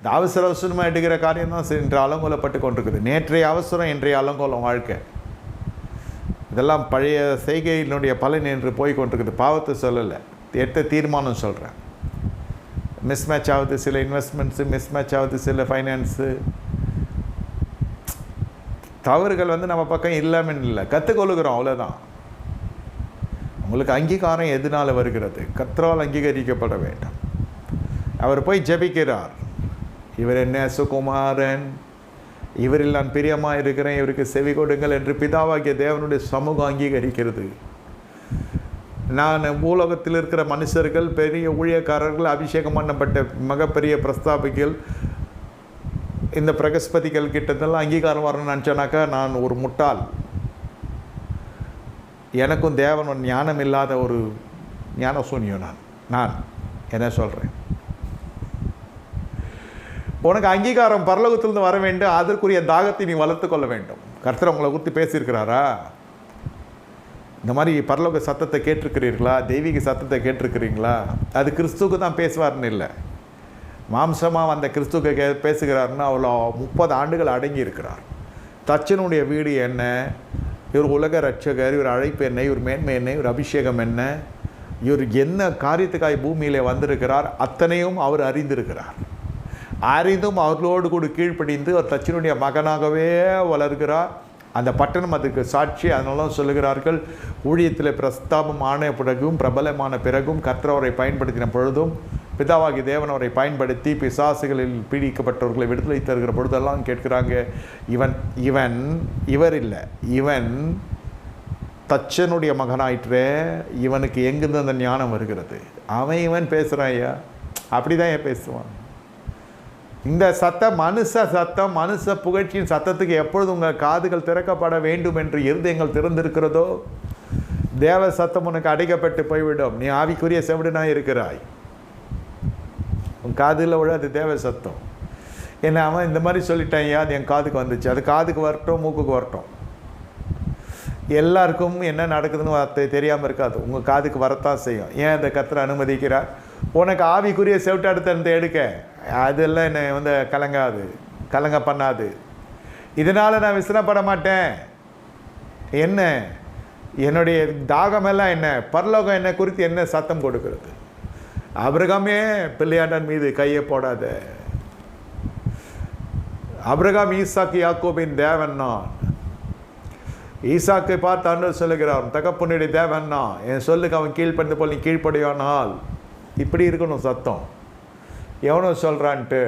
இந்த அவசர அவசரமாக எடுக்கிற காரியம் தான் இன்று அலங்கோலப்பட்டு கொண்டிருக்குது. நேற்றைய அவசரம் இன்றைய அலங்கோலம் வாழ்க்கை. இதெல்லாம் பழைய செய்கையினுடைய பலன் என்று போய் கொண்டிருக்குது. பாவத்தை சொல்லலை. எட்ட தீர்மானம் சொல்கிறேன் மிஸ் மேட்ச் ஆகுது சில இன்வெஸ்ட்மெண்ட்ஸு மிஸ் மேட்ச் ஆகுது சில ஃபைனான்ஸு தவறுகள் வந்து நம்ம பக்கம் இல்லாமல் இல்லை. கற்றுக்கொள்ளுகிறோம் அவ்வளோதான் உங்களுக்கு அங்கீகாரம் எதனால் வருகிறது? கத்தரால் அங்கீகரிக்கப்பட வேண்டும். அவர் போய் ஜெபிக்கிறார். இவர் என்ன சுகுமாரன்? இவரில் நான் பிரியமாக இருக்கிறேன் இவருக்கு செவி கொடுங்கள் என்று பிதாவாகிய தேவனுடைய சமூகம் அங்கீகரிக்கிறது. நான் பூலோகத்தில் இருக்கிற மனுஷர்கள் பெரிய ஊழியக்காரர்கள் அபிஷேகம் பண்ணப்பட்ட மிகப்பெரிய பிரஸ்தாபிகள் இந்த பிரகஸ்பதிகள் கிட்டத்தெல்லாம் அங்கீகாரம் வரணும்னு நினச்சோனாக்கா நான் ஒரு முட்டாள். எனக்கும் தேவன் ஞானம் இல்லாத ஒரு ஞானசூன்யம் நான். நான் என்ன சொல்கிறேன் உனக்கு அங்கீகாரம் பரலோகத்திலிருந்து வர வேண்டும். அதற்குரிய தாகத்தை நீ வளர்த்து கொள்ள வேண்டும். கர்த்தர் உங்களை குறித்து பேசியிருக்கிறாரா? இந்த மாதிரி பரலோக சத்தத்தை கேட்டிருக்கிறீர்களா? தெய்வீக சத்தத்தை கேட்டிருக்கிறீங்களா? அது கிறிஸ்துவுக்கு தான் பேசுவார்னு இல்லை. மாம்சமாக வந்த கிறிஸ்துக்கு கே பேசுகிறாருன்னா அவ்வளோ முப்பது ஆண்டுகள் அடங்கி இருக்கிறார் தச்சனுடைய வீடு என்ன? இவர் உலக ரட்சகர் இவர் அழைப்பு என்ன? இவர் மேன்மை என்ன? இவர் அபிஷேகம் என்ன? இவர் என்ன காரியத்துக்காய் பூமியிலே வந்திருக்கிறார்? அத்தனையும் அவர் அறிந்திருக்கிறார். அறிந்தும் அவர்களோடு கூட கீழ்ப்படிந்து ஒரு தச்சனுடைய மகனாகவே வளர்கிறார் அந்த பட்டணம் அதுக்கு சாட்சி. அதனால சொல்லுகிறார்கள் ஊழியத்தில் பிரஸ்தாபம் ஆன பிறகும் பிரபலமான பிறகும் கற்றவரை பயன்படுத்தின பொழுதும் பிதாவாகி தேவன் அவரை பயன்படுத்தி பிசாசுகளில் பீடிக்கப்பட்டவர்களை விடுதலை தருகிற பொழுதெல்லாம் கேட்கிறாங்க. இவன் இவன் இவர் இல்லை. இவன் தச்சனுடைய மகனாயிற்றே. இவனுக்கு எங்கிருந்து அந்த ஞானம் வருகிறது? அவன் இவன் பேசுகிறான் ஐயா. அப்படி தான் ஏன் பேசுவான். இந்த சத்தம் மனுஷ சத்தம் மனுஷ புகழ்ச்சியின் சத்தத்துக்கு எப்பொழுது உங்கள் காதுகள் திறக்கப்பட வேண்டும் என்று இருதயங்கள் திறந்திருக்கிறதோ? தேவ சத்தம் உனக்கு அடைக்கப்பட்டு போய்விடும். நீ ஆவிக்குரிய செவிடனாக இருக்கிறாய். உன் காதில் விட அது தேவ சத்தம். என்ன அவன் இந்த மாதிரி சொல்லிட்டான் ஐயா அது என் காதுக்கு வந்துச்சு? அது காதுக்கு வரட்டும் மூக்குக்கு வரட்டும். எல்லாருக்கும் என்ன நடக்குதுன்னு வார்த்தை தெரியாமல் இருக்காது. உங்கள் காதுக்கு வரத்தான் செய்யும். ஏன் இந்த கத்திர அனுமதிக்கிறார்? உனக்கு ஆவிக்குரிய செவிட்டாடுத்த எடுக்க. அதெல்லாம் என்னை வந்து கலங்காது கலங்க பண்ணாது இதனால் நான் விசனப்பட மாட்டேன் என்ன? என்னுடைய தாகமெல்லாம் என்ன? பரலோகம் என்ன குறித்து என்ன சத்தம் கொடுக்கிறது? அபிரகாமே பிள்ளையாண்டன் மீது கையை போடாத. அபிரகாம் ஈசாக்கு யாக்கோபின் தேவன் நான். ஈசாக்கை பார்த்து அன்று சொல்லுகிறான் தகப்பனுடைய தேவன் நான். என் சொல்லுக்கு அவன் கீழ்ப்படிந்து போல் நீ கீழ்ப்படியானால் இப்படி இருக்கணும் சத்தம். எவனோ சொல்கிறான்ட்டு